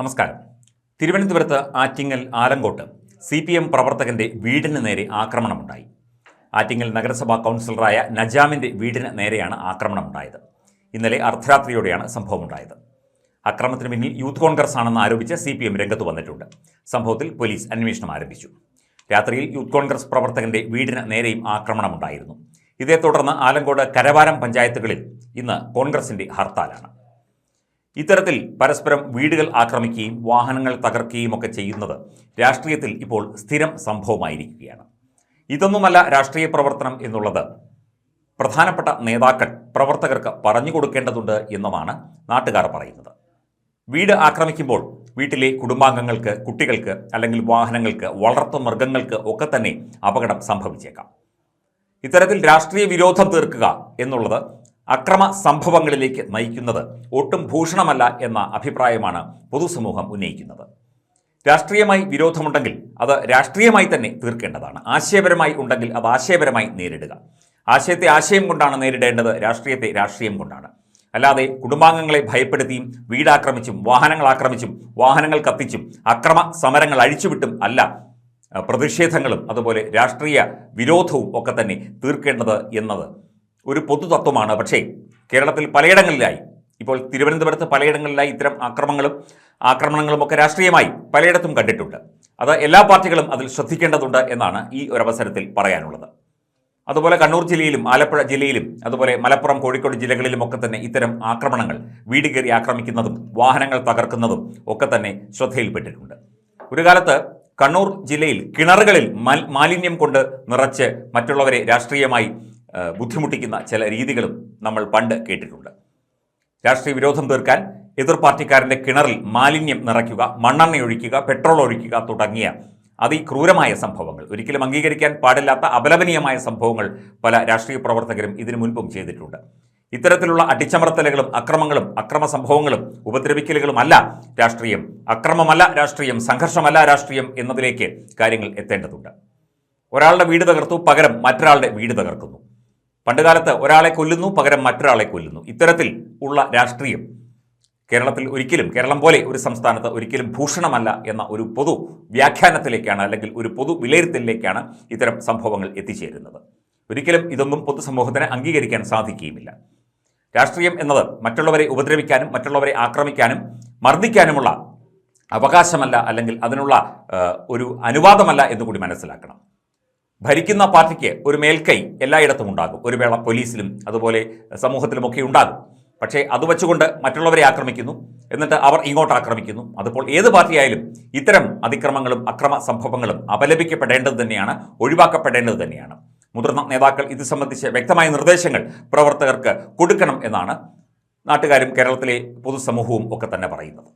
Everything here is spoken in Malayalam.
നമസ്കാരം. തിരുവനന്തപുരത്ത് ആറ്റിങ്ങൽ ആലങ്കോട്ട് സി പി എം പ്രവർത്തകന്റെ വീടിന് നേരെ ആക്രമണമുണ്ടായി. ആറ്റിങ്ങൽ നഗരസഭാ കൗൺസിലറായ നജാമിന്റെ വീടിന് നേരെയാണ് ആക്രമണമുണ്ടായത്. ഇന്നലെ അർദ്ധരാത്രിയോടെയാണ് സംഭവമുണ്ടായത്. അക്രമത്തിന് പിന്നിൽ യൂത്ത് കോൺഗ്രസ് ആണെന്ന് ആരോപിച്ച് സി പി എം രംഗത്ത് വന്നിട്ടുണ്ട്. സംഭവത്തിൽ പോലീസ് അന്വേഷണം ആരംഭിച്ചു. രാത്രിയിൽ യൂത്ത് കോൺഗ്രസ് പ്രവർത്തകന്റെ വീടിന് നേരെയും ആക്രമണമുണ്ടായിരുന്നു. ഇതേ തുടർന്ന് ആലങ്കോട് കരവാരം പഞ്ചായത്തുകളിൽ ഇന്ന് കോൺഗ്രസിന്റെ ഹർത്താലാണ്. ഇത്തരത്തിൽ പരസ്പരം വീടുകൾ ആക്രമിക്കുകയും വാഹനങ്ങൾ തകർക്കുകയും ഒക്കെ ചെയ്യുന്നത് രാഷ്ട്രീയത്തിൽ ഇപ്പോൾ സ്ഥിരം സംഭവമായിരിക്കുകയാണ്. ഇതൊന്നുമല്ല രാഷ്ട്രീയ പ്രവർത്തനം എന്നുള്ളത്. പ്രധാനപ്പെട്ട നേതാക്കൾ പ്രവർത്തകർക്ക് പറഞ്ഞു കൊടുക്കേണ്ടതുണ്ട് എന്നതാണ് നാട്ടുകാർ പറയുന്നത്. വീട് ആക്രമിക്കുമ്പോൾ വീട്ടിലെ കുടുംബാംഗങ്ങൾക്ക് കുട്ടികൾക്ക് അല്ലെങ്കിൽ വാഹനങ്ങൾക്ക് വളർത്തു മൃഗങ്ങൾക്ക് ഒക്കെ തന്നെ അപകടം സംഭവിച്ചേക്കാം. ഇത്തരത്തിൽ രാഷ്ട്രീയ വിരോധം തീർക്കുക എന്നുള്ളത് അക്രമ സംഭവങ്ങളിലേക്ക് നയിക്കുന്നത് ഒട്ടും ഭൂഷണമല്ല എന്ന അഭിപ്രായമാണ് പൊതുസമൂഹം ഉന്നയിക്കുന്നത്. രാഷ്ട്രീയമായി വിരോധമുണ്ടെങ്കിൽ അത് രാഷ്ട്രീയമായി തന്നെ തീർക്കേണ്ടതാണ്. ആശയപരമായി ഉണ്ടെങ്കിൽ അത് ആശയപരമായി നേരിടുക. ആശയത്തെ ആശയം കൊണ്ടാണ് നേരിടേണ്ടത് രാഷ്ട്രീയത്തെ രാഷ്ട്രീയം കൊണ്ടാണ്. അല്ലാതെ കുടുംബാംഗങ്ങളെ ഭയപ്പെടുത്തിയും വീടാക്രമിച്ചും വാഹനങ്ങൾ ആക്രമിച്ചും വാഹനങ്ങൾ കത്തിച്ചും അക്രമ സമരങ്ങൾ അഴിച്ചുവിട്ടും അല്ല പ്രതിഷേധങ്ങളും അതുപോലെ രാഷ്ട്രീയ വിരോധവും ഒക്കെ തന്നെ തീർക്കേണ്ടത് എന്നത് ഒരു പൊതു തത്വമാണ് പക്ഷേ കേരളത്തിൽ പലയിടങ്ങളിലായി ഇപ്പോൾ തിരുവനന്തപുരത്ത് പലയിടങ്ങളിലായി ഇത്തരം ആക്രമണങ്ങളും ആക്രമണങ്ങളും ഒക്കെ രാഷ്ട്രീയമായി പലയിടത്തും കണ്ടിട്ടുണ്ട്. അത് എല്ലാ പാർട്ടികളും അതിൽ ശ്രദ്ധിക്കേണ്ടതുണ്ട് എന്നാണ് ഈ ഒരു അവസരത്തിൽ പറയാനുള്ളത്. അതുപോലെ കണ്ണൂർ ജില്ലയിലും ആലപ്പുഴ ജില്ലയിലും അതുപോലെ മലപ്പുറം കോഴിക്കോട് ജില്ലകളിലും ഒക്കെ തന്നെ ഇത്തരം ആക്രമണങ്ങൾ വീട് കയറി ആക്രമിക്കുന്നതും വാഹനങ്ങൾ തകർക്കുന്നതും ഒക്കെ തന്നെ ശ്രദ്ധയിൽപ്പെട്ടിട്ടുണ്ട്. ഒരു കാലത്ത് കണ്ണൂർ ജില്ലയിൽ കിണറുകളിൽ മാലിന്യം കൊണ്ട് നിറച്ച് മറ്റുള്ളവരെ രാഷ്ട്രീയമായി ബുദ്ധിമുട്ടിക്കുന്ന ചില രീതികളും നമ്മൾ പണ്ട് കേട്ടിട്ടുണ്ട്. രാഷ്ട്രീയ വിരോധം തീർക്കാൻ എതിർ പാർട്ടിക്കാരന്റെ കിണറിൽ മാലിന്യം നിറയ്ക്കുക മണ്ണെണ്ണ ഒഴിക്കുക പെട്രോൾ ഒഴിക്കുക തുടങ്ങിയ അതിക്രൂരമായ സംഭവങ്ങൾ. ഒരിക്കലും അംഗീകരിക്കാൻ പാടില്ലാത്ത അപലപനീയമായ സംഭവങ്ങൾ പല രാഷ്ട്രീയ പ്രവർത്തകരും ഇതിനു മുൻപും ചെയ്തിട്ടുണ്ട്. ഇത്തരത്തിലുള്ള അടിച്ചമർത്തലുകളും അക്രമങ്ങളും അക്രമ സംഭവങ്ങളും ഉപദ്രവിക്കലുകളുമല്ല രാഷ്ട്രീയം. അക്രമമല്ല രാഷ്ട്രീയം സംഘർഷമല്ല രാഷ്ട്രീയം എന്നതിലേക്ക് കാര്യങ്ങൾ എത്തേണ്ടതുണ്ട്. ഒരാളുടെ വീട് തകർത്തു പകരം മറ്റൊരാളുടെ വീട് തകർക്കുന്നു. പണ്ടുകാലത്ത് ഒരാളെ കൊല്ലുന്നു പകരം മറ്റൊരാളെ കൊല്ലുന്നു. ഇത്തരത്തിൽ ഉള്ള രാഷ്ട്രീയം കേരളത്തിൽ ഒരിക്കലും കേരളം പോലെ ഒരു സംസ്ഥാനത്ത് ഒരിക്കലും ഭൂഷണമല്ല എന്ന ഒരു പൊതു വ്യാഖ്യാനത്തിലേക്കാണ് അല്ലെങ്കിൽ ഒരു പൊതു വിലയിരുത്തലിലേക്കാണ് ഇത്തരം സംഭവങ്ങൾ എത്തിച്ചേരുന്നത്. ഒരിക്കലും ഇതൊന്നും പൊതുസമൂഹത്തിന് അംഗീകരിക്കാൻ സാധിക്കുകയുമില്ല. രാഷ്ട്രീയം എന്നത് മറ്റുള്ളവരെ ഉപദ്രവിക്കാനും മറ്റുള്ളവരെ ആക്രമിക്കാനും മർദ്ദിക്കാനുമുള്ള അവകാശമല്ല അല്ലെങ്കിൽ അതിനുള്ള ഒരു അനുവാദമല്ല എന്നുകൂടി മനസ്സിലാക്കണം. ഭരിക്കുന്ന പാർട്ടിക്ക് ഒരു മേൽക്കൈ എല്ലായിടത്തും ഉണ്ടാകും. ഒരു വേള പോലീസിലും അതുപോലെ സമൂഹത്തിലുമൊക്കെ ഉണ്ടാകും. പക്ഷേ അത് വെച്ചുകൊണ്ട് മറ്റുള്ളവരെ ആക്രമിക്കുന്നു. എന്നിട്ട് അവർ ഇങ്ങോട്ട് ആക്രമിക്കുന്നു. അതിപ്പോൾ ഏത് പാർട്ടിയായാലും ഇത്തരം അതിക്രമങ്ങളും അക്രമ സംഭവങ്ങളും അപലപിക്കപ്പെടേണ്ടത് തന്നെയാണ് ഒഴിവാക്കപ്പെടേണ്ടത് തന്നെയാണ്. മുതിർന്ന നേതാക്കൾ ഇത് സംബന്ധിച്ച് വ്യക്തമായ നിർദ്ദേശങ്ങൾ പ്രവർത്തകർക്ക് കൊടുക്കണം എന്നാണ് നാട്ടുകാരും കേരളത്തിലെ പൊതുസമൂഹവും ഒക്കെ തന്നെ പറയുന്നത്.